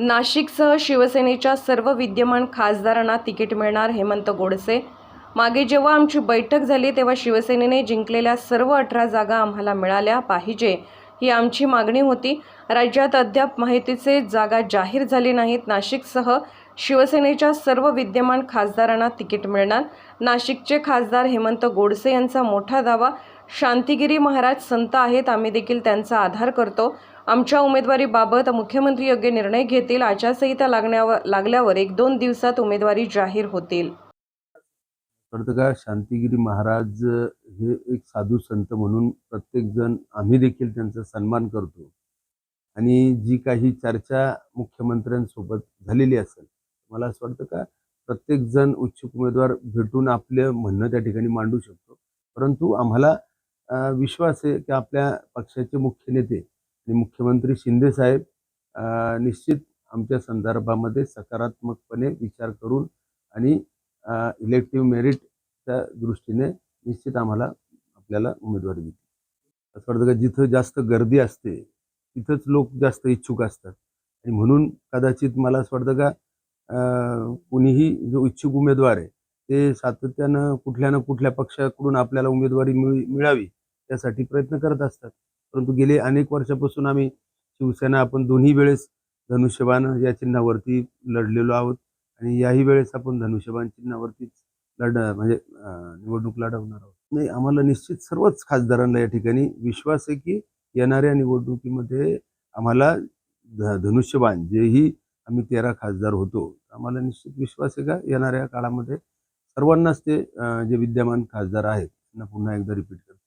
नाशिकसह शिवसेनेच्या सर्व विद्यमान खासदारांना तिकीट मिळणार हेमंत गोडसे. मागे जेव्हा आमची बैठक झाली तेव्हा शिवसेनेने जिंकलेल्या सर्व अठरा जागा आम्हाला मिळाल्या पाहिजे ही आमची मागणी होती. राज्यात अद्याप माहितीचे जागा जाहीर झाली नाहीत. नाशिकसह शिवसेनेच्या सर्व विद्यमान खासदारांना तिकीट मिळणार. नाशिकचे खासदार हेमंत गोडसे यांचा मोठा दावा शांतिगिरी महाराज संत आहेत आम्ही देखील त्यांचा आधार करतो. आमच्या उमेदवारीबाबत मुख्यमंत्री योग्य निर्णय घेतील. आचारसंहिता लागण्यावर लागल्यावर एक दोन दिवसात उमेदवारी जाहीर होतील. का? शांतिगिरी महाराज हे एक साधू संत म्हणून प्रत्येकजण आम्ही देखील त्यांचा सन्मान करतो. आणि जी काही चर्चा मुख्यमंत्र्यांसोबत झालेली असेल मला असं वाटतं का? प्रत्येकजण उच्च उमेदवार भेटून आपलं म्हणणं त्या ठिकाणी मांडू शकतो. परंतु आम्हाला विश्वास आहे की आपल्या पक्षाचे मुख्य नेते आणि मुख्यमंत्री शिंदे साहेब निश्चित आमच्या संदर्भामध्ये सकारात्मकपणे विचार करून आणि इलेक्टिव्ह मेरिटच्या दृष्टीने निश्चित आम्हाला आपल्याला उमेदवारी देतील असं वाटतं का जिथं जास्त गर्दी असते तिथंच लोक जास्त इच्छुक असतात. आणि म्हणून कदाचित मला असं वाटतं का कुणीही जो इच्छुक उमेदवार आहे ते सातत्यानं कुठल्या ना कुठल्या पक्षाकडून आपल्याला उमेदवारी मिळ मिळावी त्यासाठी प्रयत्न करत असतात. परंतु गेले अनेक वर्षापासून आम्ही शिवसेना आपण दोन्ही वेळेस धनुष्यबाण या चिन्हावरती लढलेलो आहोत. आणि याही वेळेस आपण धनुष्यबाण चिन्हावरतीच लढ म्हणजे निवडणूक लढवणार आहोत. नाही आम्हाला निश्चित सर्वच खासदारांना या ठिकाणी विश्वास आहे की येणाऱ्या निवडणुकीमध्ये आम्हाला ध धनुष्यबाण जेही आम्ही तेरा खासदार होतो आम्हाला निश्चित विश्वास आहे का येणाऱ्या काळामध्ये? सर्वांनाच ते जे विद्यमान खासदार आहेत त्यांना पुन्हा एकदा रिपीट करतो.